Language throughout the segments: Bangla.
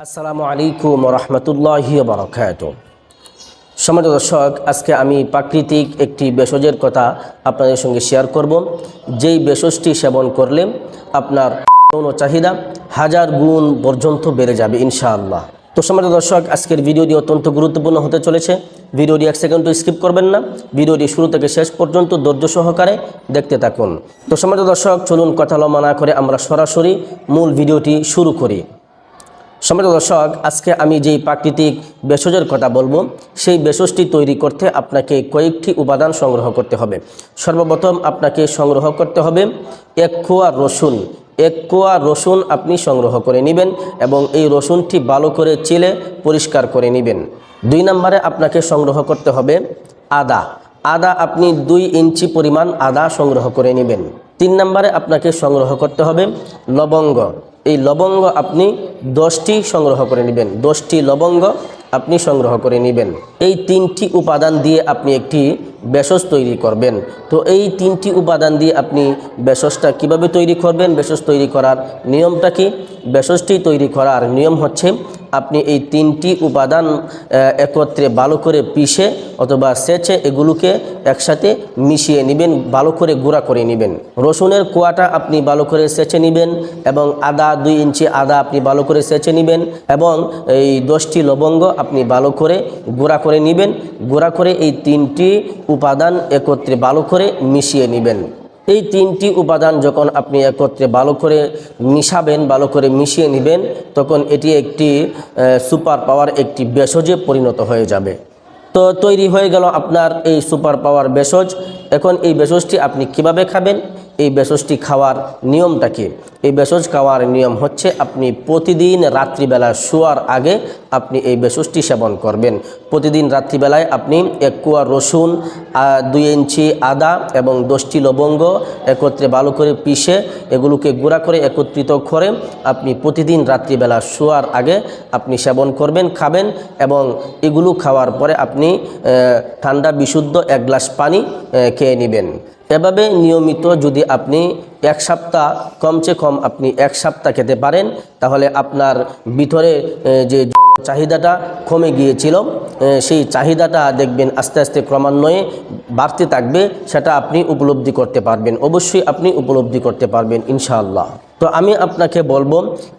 আসসালামু আলাইকুম রহমতুল্লাহ বরকাত সমাজ দর্শক, আজকে আমি প্রাকৃতিক একটি ভেষজের কথা আপনাদের সঙ্গে শেয়ার করব। যেই ভেষজটি সেবন করলে আপনার যৌন চাহিদা হাজার গুণ পর্যন্ত বেড়ে যাবে, ইনশাআল্লাহ। তো সমাজ দর্শক, আজকের ভিডিওটি অত্যন্ত গুরুত্বপূর্ণ হতে চলেছে। ভিডিওটি এক সেকেন্ডও স্কিপ করবেন না। ভিডিওটি শুরু থেকে শেষ পর্যন্ত ধৈর্য সহকারে দেখতে থাকুন। তো সমাজ দর্শক, চলুন কথা লম্বা না করে আমরা সরাসরি মূল ভিডিওটি শুরু করি। সম্মানিত দর্শক, আজকে আমি যেই প্রাকৃতিক ভেষজের কথা বলব, সেই ভেষজটি তৈরি করতে আপনাকে কয়েকটি উপাদান সংগ্রহ করতে হবে। সর্বপ্রথম আপনাকে সংগ্রহ করতে হবে এক কোয়া রসুন। এক কোয়া রসুন আপনি সংগ্রহ করে নেবেন এবং এই রসুনটি ভালো করে চেলে পরিষ্কার করে নেবেন। দুই নম্বরে আপনাকে সংগ্রহ করতে হবে আদা। আদা আপনি দুই ইঞ্চি পরিমাণ আদা সংগ্রহ করে নেবেন। তিন নম্বরে আপনাকে সংগ্রহ করতে হবে লবঙ্গ। এই লবঙ্গ আপনি দশটি সংগ্রহ করে নেবেন। দশটি লবঙ্গ আপনি সংগ্রহ করে নেবেন। এই তিনটি উপাদান দিয়ে আপনি একটি বেসস তৈরি করবেন। তো এই তিনটি উপাদান দিয়ে আপনি বেসসটা কীভাবে তৈরি করবেন? বেসস তৈরি করার নিয়মটা কি? বেসসটি তৈরি করার নিয়ম হচ্ছে আপনি এই তিনটি উপাদান একত্রে ভালো করে পিষে অথবা সেচে এগুলোকে একসাথে মিশিয়ে নেবেন, ভালো করে গুঁড়া করে নেবেন। রসুনের কোয়াটা আপনি ভালো করে সেচে নেবেন এবং আদা দুই ইঞ্চি আদা আপনি ভালো করে সেচে নেবেন এবং এই দশটি লবঙ্গ আপনি ভালো করে গুঁড়া করে নেবেন। গুঁড়া করে এই তিনটি উপাদান একত্রে ভালো করে মিশিয়ে নেবেন। এই তিনটি উপাদান যখন আপনি একত্রে ভালো করে মিশাবেন, ভালো করে মিশিয়ে নেবেন, তখন এটি একটি সুপার পাওয়ার একটি ভেষজে পরিণত হয়ে যাবে। তো তৈরি হয়ে গেল আপনার এই সুপার পাওয়ার ভেষজ। এখন এই ভেষজটি আপনি কীভাবে খাবেন? এই ভেষজটি খাওয়ার নিয়মটা কি? এই ভেষজ খাওয়ার নিয়ম হচ্ছে আপনি প্রতিদিন রাত্রিবেলা শোয়ার আগে আপনি এই ভেষজটি সেবন করবেন। প্রতিদিন রাত্রিবেলায় আপনি এক কুয়া রসুন দুই ইঞ্চি আদা এবং দশটি লবঙ্গ একত্রে ভালো করে পিষে এগুলোকে গুঁড়া করে একত্রিত করে আপনি প্রতিদিন রাত্রিবেলা শোয়ার আগে আপনি সেবন করবেন, খাবেন এবং এগুলো খাওয়ার পরে আপনি ঠান্ডা, বিশুদ্ধ এক গ্লাস পানি খেয়ে নেবেন। এভাবে নিয়মিত যদি আপনি এক সপ্তাহ, কমসে কম আপনি এক সপ্তাহ খেতে পারেন, তাহলে আপনার ভিতরে যে চাহিদাটা কমে গিয়েছিল সেই চাহিদাটা দেখবেন আস্তে আস্তে ক্রমান্বয়ে বাড়তে থাকবে, সেটা আপনি উপলব্ধি করতে পারবেন। অবশ্যই আপনি উপলব্ধি করতে পারবেন, ইনশাআল্লাহ। তো আমি আপনাকে বলব,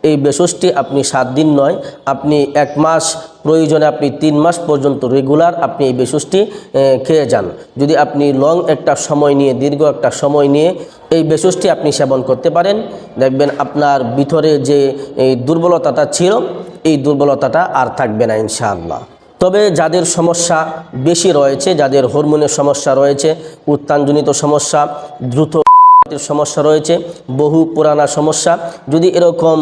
এই বেসসটি আপনি সাত দিন নয়, আপনি এক মাস, প্রয়োজনে আপনি তিন মাস পর্যন্ত রেগুলার আপনি এই বেসসটি খেয়ে যান। যদি আপনি লং একটা সময় নিয়ে, দীর্ঘ একটা সময় নিয়ে এই বেসসটি আপনি সেবন করতে পারেন, দেখবেন আপনার ভিতরে যে, এই দুর্বলতাটা ছিল, এই দুর্বলতাটা আর থাকবে না ইনশাআল্লাহ। তবে যাদের সমস্যা বেশি রয়েছে, যাদের হরমোনের সমস্যা রয়েছে, উত্তানজনিত সমস্যা, দ্রুত সমস্যা রয়েছে, বহু পুরানা সমস্যা। যদি এরকম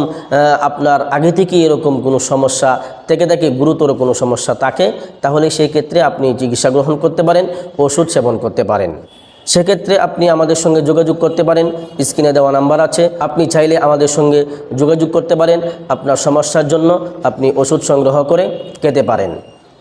আপনার আগে থেকে এরকম কোনো সমস্যা থেকে থেকে, গুরুতর কোনো সমস্যা থাকে, তাহলে সেই ক্ষেত্রে আপনি চিকিৎসা গ্রহণ করতে পারেন, ওষুধ সেবন করতে পারেন। সেক্ষেত্রে আপনি আমাদের সঙ্গে যোগাযোগ করতে পারেন, স্ক্রিনে দেওয়া নাম্বার আছে, আপনি চাইলে আমাদের সঙ্গে যোগাযোগ করতে পারেন, আপনার সমস্যার জন্য আপনি ওষুধ সংগ্রহ করে খেতে পারেন।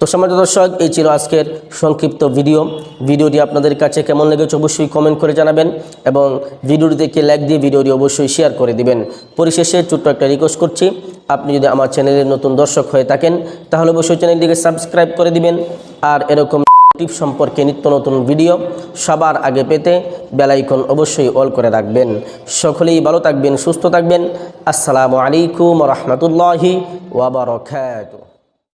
তো সমাজ দর্শক, এই ছিল আজকের সংক্ষিপ্ত ভিডিও। ভিডিওটি আপনাদের কাছে কেমন লেগেছে অবশ্যই কমেন্ট করে জানাবেন এবং ভিডিওটি দেখে লাইক দিয়ে ভিডিওটি অবশ্যই শেয়ার করে দিবেন। পরিশেষে ছোট্ট একটা রিকোয়েস্ট করছি, আপনি যদি আমার চ্যানেলের নতুন দর্শক হয়ে থাকেন, তাহলে অবশ্যই চ্যানেলটিকে সাবস্ক্রাইব করে দিবেন। আর এরকম টিপ সম্পর্কে নিত্য নতুন ভিডিও সবার আগে পেতে বেলাইকন অবশ্যই অল করে রাখবেন। সকলেই ভালো থাকবেন, সুস্থ থাকবেন। আসসালামু আলাইকুম রহমতুল্লাহি ওয়াবারকাতুহ